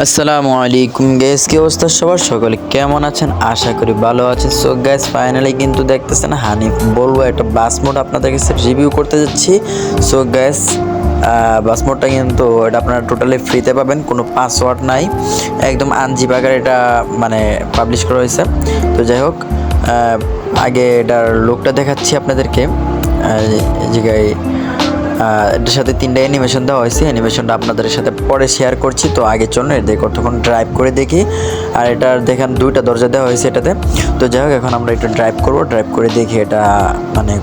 আসসালামু আলাইকুম গ্যাস কি অবস্থা সবার? সকলে কেমন আছেন? আশা করি ভালো আছেন। সো গ্যাস ফাইনালি কিন্তু দেখতেছেন হানিফ বলব একটা বাস মোড আপনাদের কাছে রিভিউ করতে যাচ্ছি। সো গ্যাস বাস মোডটা কিন্তু এটা আপনারা টোটালি ফ্রিতে পাবেন, কোনো পাসওয়ার্ড নাই। একদম আনজি বাগার এটা মানে পাবলিশ করা হয়েছে। তো যাই হোক আগে এটার লোকটা দেখাচ্ছি আপনাদেরকে। জায়গায় এটার সাথে তিনটা অ্যানিমেশন দেওয়া হয়েছে। অ্যানিমেশনটা আপনাদের সাথে পরে শেয়ার করছি। তো আগে চলুন এদের কতক্ষণ ড্রাইভ করে দেখি। আর এটার দেখেন, দুইটা দরজা দেওয়া হয়েছে এটাতে। তো যাই হোক, এখন আমরা একটু ড্রাইভ করব। ড্রাইভ করে দেখি এটা মানে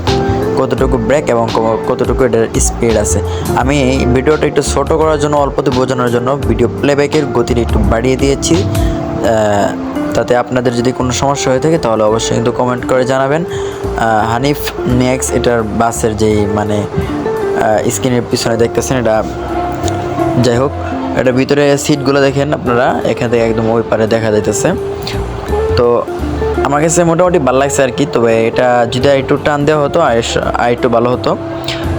কতটুকু ব্রেক এবং কতটুকু এটার স্পিড আছে। আমি ভিডিওটা একটু ছোটো করার জন্য, অল্পতে বোঝানোর জন্য ভিডিও প্লেব্যাকের গতিটা একটু বাড়িয়ে দিয়েছি। তাতে আপনাদের যদি কোনো সমস্যা হয়ে থাকে, তাহলে অবশ্যই কিন্তু কমেন্ট করে জানাবেন। হানিফ নেক্সট এটার বাসের যেই মানে স্ক্রিনের পিছনে দেখতেছেন, এটা যাই হোক, এটা ভিতরে সিটগুলো দেখেন আপনারা, এখান থেকে একদম ওই পারে দেখা যাইতেছে। তো আমার কাছে মোটামুটি ভালো লাগছে আর কি, তবে এটা যদি একটু টান দেওয়া হতো আর একটু ভালো হতো।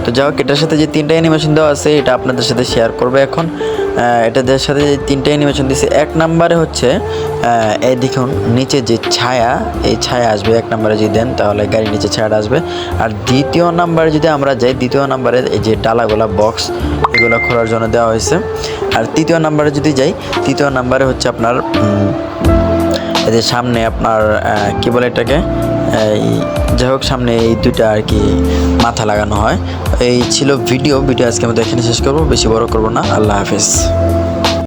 তো যাই হোক, এটার সাথে যে তিনটা অ্যানিমেশন দেওয়া আছে, এটা আপনাদের সাথে শেয়ার করবে এখন। এটাদের সাথে যে তিনটা অ্যানিমেশন দিছে। এক নম্বরে হচ্ছে এই দেখুন, নিচে যে ছায়া, এই ছায়া আসবে, এক নম্বরে যদি দেন, তাহলে গাড়ির নিচে ছায়াটা আসবে। আর দ্বিতীয় নাম্বারে যদি আমরা যাই, দ্বিতীয় নাম্বারে এই যে ডালাগোলা বক্স এগুলো খোলার জন্য দেওয়া হয়েছে। আর তৃতীয় নাম্বারে যদি যাই, তৃতীয় নাম্বারে হচ্ছে আপনার এই যে সামনে আপনার কি বলে এটাকে? এই, যাই হোক, সামনে এই দুইটা আর কি মাথা লাগানো হয়। এই ছিল ভিডিও। ভিডিও আজকে আমি এখানে শেষ করব। বেশি বড় করব না। আল্লাহ হাফিজ।